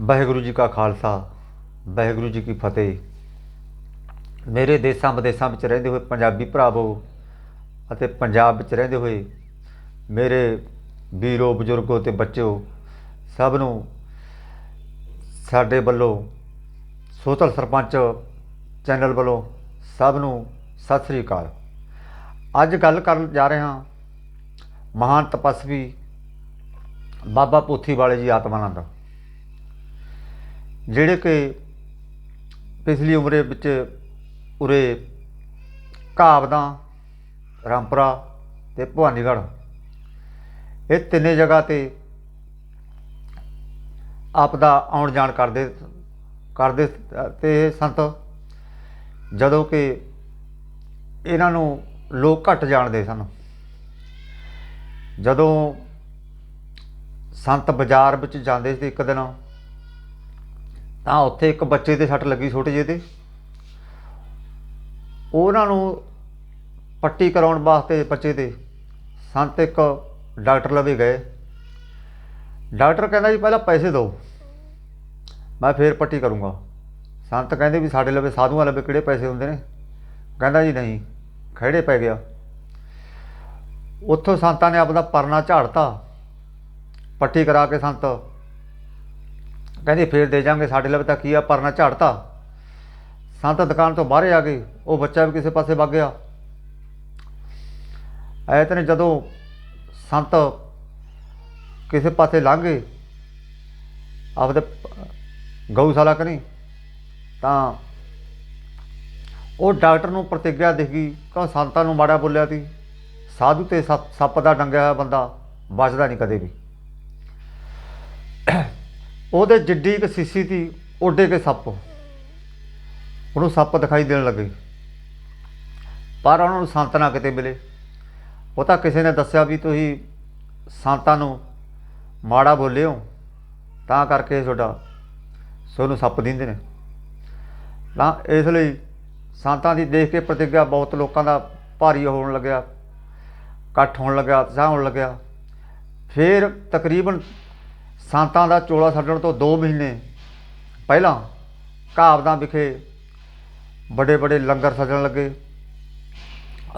ਵਾਹਿਗੁਰੂ ਜੀ ਕਾ ਖਾਲਸਾ, ਵਾਹਿਗੁਰੂ ਜੀ ਕੀ ਫਤਿਹ। ਮੇਰੇ ਦੇਸਾਂ ਵਿਦੇਸਾਂ ਵਿੱਚ ਰਹਿੰਦੇ ਹੋਏ ਪੰਜਾਬੀ ਭਰਾਵੋ ਅਤੇ ਪੰਜਾਬ ਵਿੱਚ ਰਹਿੰਦੇ ਹੋਏ ਮੇਰੇ ਵੀਰੋ ਬਜ਼ੁਰਗੋ ਤੇ ਬੱਚਿਓ ਸਭ ਨੂੰ ਸਾਡੇ ਵੱਲੋਂ ਸੋਤਲ ਸਰਪੰਚ ਚੈਨਲ ਵੱਲੋਂ ਸਭ ਨੂੰ ਸਤਿ ਸ੍ਰੀ ਅਕਾਲ। ਅੱਜ ਗੱਲ ਕਰਨ ਜਾ ਰਹੇ ਹਾਂ ਮਹਾਨ ਤਪਸਵੀ ਬਾਬਾ ਪੋਥੀ ਵਾਲੇ ਜੀ ਆਤਮਾਨੰਦ। ਜਿਹੜੇ ਕਿ ਪਿਛਲੀ ਉਮਰੇ ਵਿੱਚ ਉਰੇ ਘਾਵਦਾਂ, ਰਾਮਪੁਰਾ ਤੇ ਭਵਾਨੀਗੜ੍ਹ। ਇਹ ਤਿੰਨੇ ਜਗ੍ਹਾ ਤੇ ਆਪ ਦਾ ਆਉਣ ਜਾਣ ਕਰਦੇ ਕਰਦੇ, ਤੇ ਇਹ ਸੰਤ ਜਦੋਂ ਕਿ ਇਹਨਾਂ ਨੂੰ ਲੋਕ ਘੱਟ ਜਾਣਦੇ ਸਨ। ਜਦੋਂ ਸੰਤ ਬਾਜ਼ਾਰ ਵਿੱਚ ਜਾਂਦੇ ਸੀ ਇੱਕ ਦਿਨ ਤਾਂ ਉੱਥੇ ਇੱਕ ਬੱਚੇ ਤੇ ਸੱਟ ਲੱਗੀ ਛੋਟੇ ਜਿਹੇ ਤੇ ਉਹਨਾਂ ਨੂੰ ਪੱਟੀ ਕਰਾਉਣ ਵਾਸਤੇ ਬੱਚੇ ਤੇ ਸੰਤ ਇੱਕ ਡਾਕਟਰ ਲਵੇ ਗਏ। ਡਾਕਟਰ ਕਹਿੰਦਾ ਜੀ, ਪਹਿਲਾਂ ਪੈਸੇ ਦਿਓ, ਮੈਂ ਫੇਰ ਪੱਟੀ ਕਰੂੰਗਾ। ਸੰਤ ਕਹਿੰਦੇ ਵੀ, ਸਾਡੇ ਲਵੇ, ਸਾਧੂਆਂ ਲਵੇ, ਕਿਹੜੇ ਪੈਸੇ ਹੁੰਦੇ ਨੇ? ਕਹਿੰਦਾ ਜੀ, ਨਹੀਂ ਖੜੇ ਪੈ ਗਿਆ। ਉੱਥੋਂ ਸੰਤਾਂ ਨੇ ਆਪਦਾ ਪਰਨਾ ਝਾੜਤਾ। ਪੱਟੀ ਕਰਾ ਕੇ ਸੰਤ ਕਹਿੰਦੇ ਫੇਰ ਦੇ ਜਾਾਂਗੇ ਸਾਡੇ ਲਵੇ ਤਾਂ ਕੀ ਆ, ਪਰਨਾ ਝਾੜਤਾ। ਸੰਤ ਦੁਕਾਨ ਤੋਂ ਬਾਹਰ ਆ ਗਏ, ਉਹ ਬੱਚਾ ਵੀ ਕਿਸੇ ਪਾਸੇ ਵਗ ਗਿਆ। ਐਤ ਨੇ ਜਦੋਂ ਸੰਤ ਕਿਸੇ ਪਾਸੇ ਲੰਘ ਗਏ, ਆਪਦੇ ਗਊਸ਼ਾਲਾ ਕਨੀ, ਤਾਂ ਉਹ ਡਾਕਟਰ ਨੂੰ ਪ੍ਰਤੀਗਿਆ ਦਿਖ ਗਈ ਕਿ ਸੰਤਾਂ ਨੂੰ ਮਾੜਾ ਬੋਲਿਆ ਸੀ, ਸਾਧੂ ਤੇ ਸੱਪ ਸੱਪ ਦਾ ਡੰਗਿਆ ਹੋਇਆ ਬੰਦਾ ਬਚਦਾ ਨਹੀਂ ਕਦੇ ਵੀ। ਉਹਦੇ ਜਿੱਡੀ ਇੱਕ ਸੀਸੀ ਤੀ ਓਡੇ ਕੇ ਸੱਪ। ਉਹਨੂੰ ਸੱਪ ਦਿਖਾਈ ਦੇਣ ਲੱਗੇ। ਪਰ ਉਹਨਾਂ ਨੂੰ ਸੰਤ ਨਾ ਕਿਤੇ ਮਿਲੇ। ਉਹ ਤਾਂ ਕਿਸੇ ਨੇ ਦੱਸਿਆ ਵੀ ਤੁਸੀਂ ਸੰਤਾਂ ਨੂੰ ਮਾੜਾ ਬੋਲੇ ਹੋ ਤਾਂ ਕਰਕੇ ਤੁਹਾਡਾ ਸੋਨੂੰ ਸੱਪ ਦਿੰਦੇ ਨੇ। ਤਾਂ ਇਸ ਲਈ ਸੰਤਾਂ ਦੀ ਦੇਖ ਕੇ ਪ੍ਰਤੀਗਿਆ ਬਹੁਤ ਲੋਕਾਂ ਦਾ ਭਾਰੀ ਹੋਣ ਲੱਗਿਆ ਇਕੱਠ ਹੋਣ ਲੱਗਿਆ ਉਤਸ਼ਾਹ ਹੋਣ ਲੱਗਿਆ। ਫਿਰ ਤਕਰੀਬਨ ਸੰਤਾਂ ਦਾ ਚੋਲਾ ਛੱਡਣ ਤੋਂ 2 ਮਹੀਨੇ ਪਹਿਲਾਂ ਘਾਵਦਾਂ ਵਿਖੇ ਵੱਡੇ ਵੱਡੇ ਲੰਗਰ ਸਜਣ ਲੱਗੇ।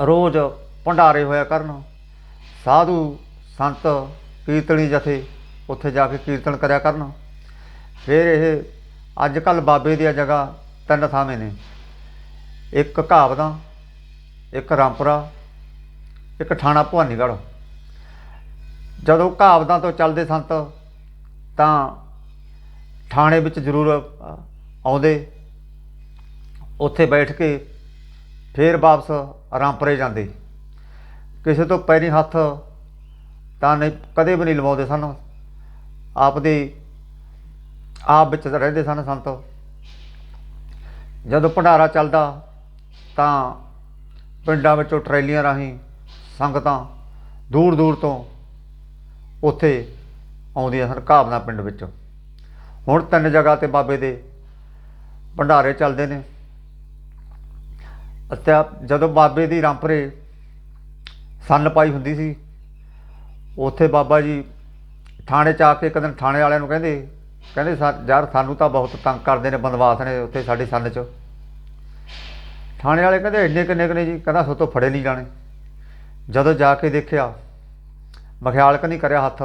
ਰੋਜ਼ ਭੰਡਾਰੇ ਹੋਇਆ ਕਰਨ। ਸਾਧੂ ਸੰਤ ਕੀਰਤਨੀ ਜਥੇ ਉੱਥੇ ਜਾ ਕੇ ਕੀਰਤਨ ਕਰਿਆ ਕਰਨ। ਫਿਰ ਇਹ ਅੱਜ ਕੱਲ ਬਾਬੇ ਦੀਆਂ ਜਗ੍ਹਾ ਤਿੰਨ ਥਾਵੇਂ ਨੇ। ਇੱਕ ਘਾਵਦਾਂ ਇੱਕ ਰਾਮਪੁਰਾ, ਇੱਕ ਥਾਣਾ ਭਵਾਨੀਗੜ੍ਹ। ਜਦੋਂ ਘਾਵਦਾਂ ਤੋਂ ਚੱਲਦੇ ਸੰਤ ਤਾਂ ਥਾਣੇ ਵਿੱਚ ਜ਼ਰੂਰ ਆਉਂਦੇ। ਉੱਥੇ ਬੈਠ ਕੇ ਫੇਰ ਵਾਪਸ ਰਾਮਪੁਰੇ ਜਾਂਦੇ। ਕਿਸੇ ਤੋਂ ਪੈਰੀ ਹੱਥ ਤਾਂ ਨਹੀਂ, ਕਦੇ ਵੀ ਨਹੀਂ ਲਵਾਉਂਦੇ ਸਨ। ਆਪ ਆਪ ਵਿੱਚ ਰਹਿੰਦੇ ਸਨ ਸੰਤ। ਜਦੋਂ ਭੰਡਾਰਾ ਚੱਲਦਾ ਤਾਂ ਪਿੰਡਾਂ ਵਿੱਚੋਂ ਟਰੈਲੀਆਂ ਰਾਹੀਂ ਸੰਗਤਾਂ ਦੂਰ ਦੂਰ ਤੋਂ ਉੱਥੇ ਆਉਂਦੀਆਂ ਸਨ ਘਾਵਨਾ ਪਿੰਡ ਵਿੱਚ। ਹੁਣ ਤਿੰਨ ਜਗ੍ਹਾ ਤੇ ਬਾਬੇ ਦੇ ਭੰਡਾਰੇ ਚੱਲਦੇ ਨੇ। ਅਤੇ ਜਦੋਂ ਬਾਬੇ ਦੀ ਰਾਮਪਰੇ ਸੰਨ ਪਾਈ ਹੁੰਦੀ ਸੀ, ਉੱਥੇ ਬਾਬਾ ਜੀ ਥਾਣੇ ਚ ਆ ਕੇ ਇੱਕ ਦਿਨ ਥਾਣੇ ਵਾਲਿਆਂ ਨੂੰ ਕਹਿੰਦੇ ਕਹਿੰਦੇ ਸਾ- ਯਾਰ ਸਾਨੂੰ ਤਾਂ ਬਹੁਤ ਤੰਗ ਕਰਦੇ ਨੇ ਬੰਦਵਾਸ ਨੇ ਉੱਥੇ ਸਾਡੇ ਸੰਨ ਚ। ਥਾਣੇ ਵਾਲੇ ਕਹਿੰਦੇ ਇੰਨੇ ਕਿੰਨੇ ਕਿੰਨੇ ਜੀ, ਕਹਿੰਦਾ ਸੋ ਤੋਂ ਫੜੇ ਨਹੀਂ ਜਾਣੇ। ਜਦੋਂ ਜਾ ਕੇ ਦੇਖਿਆ, ਮਖਿਆਲ ਕ ਨਹੀਂ ਕਰਿਆ ਹੱਥ।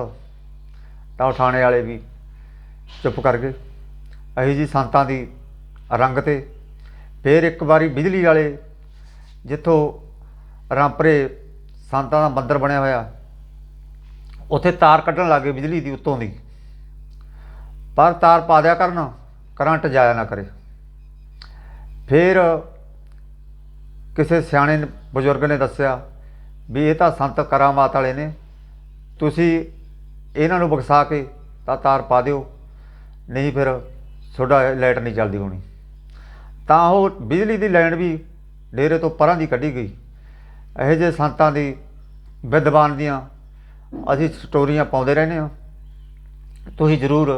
ਤਾਂ ਉਹ ਥਾਣੇ ਵਾਲੇ ਵੀ ਚੁੱਪ ਕਰ ਗਏ। ਅਹੀ ਜੀ ਸੰਤਾਂ ਦੀ ਰੰਗ ਤੇ ਫਿਰ ਇੱਕ ਵਾਰੀ ਬਿਜਲੀ ਵਾਲੇ ਜਿੱਥੋਂ ਰਾਮਪਰੇ ਸੰਤਾਂ ਦਾ ਮੰਦਰ ਬਣਿਆ ਹੋਇਆ, ਉੱਥੇ ਤਾਰ ਕੱਢਣ ਲੱਗੇ ਬਿਜਲੀ ਦੀ ਉੱਤੋਂ ਦੀ। ਪਰ ਤਾਰ ਪਾ ਦਿਆ ਕਰਨ, ਕਰੰਟ ਜਾਇਆ ਨਾ ਕਰੇ। ਫਿਰ ਕਿਸੇ ਸਿਆਣੇ ਬਜ਼ੁਰਗ ਨੇ ਦੱਸਿਆ ਵੀ ਇਹ ਤਾਂ ਸੰਤ ਕਰਾਮਾਤ ਵਾਲੇ ਨੇ, ਤੁਸੀਂ ਇਹਨਾਂ ਨੂੰ ਬਕਸਾ ਕੇ ਤਾਂ ਤਾਰ ਪਾ ਦਿਓ, ਨਹੀਂ ਫਿਰ ਤੁਹਾਡਾ ਲਾਈਟ ਨਹੀਂ ਚੱਲਦੀ ਹੋਣੀ। ਤਾਂ ਉਹ ਬਿਜਲੀ ਦੀ ਲਾਈਨ ਵੀ ਡੇਰੇ ਤੋਂ ਪਰਾਂ ਦੀ ਕੱਢੀ ਗਈ। ਇਹੋ ਜਿਹੇ ਸੰਤਾਂ ਦੀ ਵਿਦਵਾਨ ਦੀਆਂ ਅਸੀਂ ਸਟੋਰੀਆਂ ਪਾਉਂਦੇ ਰਹਿੰਦੇ ਹਾਂ। ਤੁਸੀਂ ਜ਼ਰੂਰ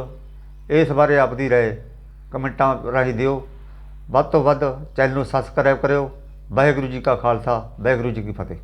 ਇਸ ਬਾਰੇ ਆਪਦੀ ਰਾਏ ਕਮੈਂਟਾਂ ਰਾਹੀਂ ਦਿਓ। ਵੱਧ ਤੋਂ ਵੱਧ ਚੈਨਲ ਨੂੰ ਸਬਸਕ੍ਰਾਈਬ ਕਰਿਓ। ਵਾਹਿਗੁਰੂ ਜੀ ਕਾ ਖਾਲਸਾ, ਵਾਹਿਗੁਰੂ ਜੀ ਕੀ ਫਤਿਹ।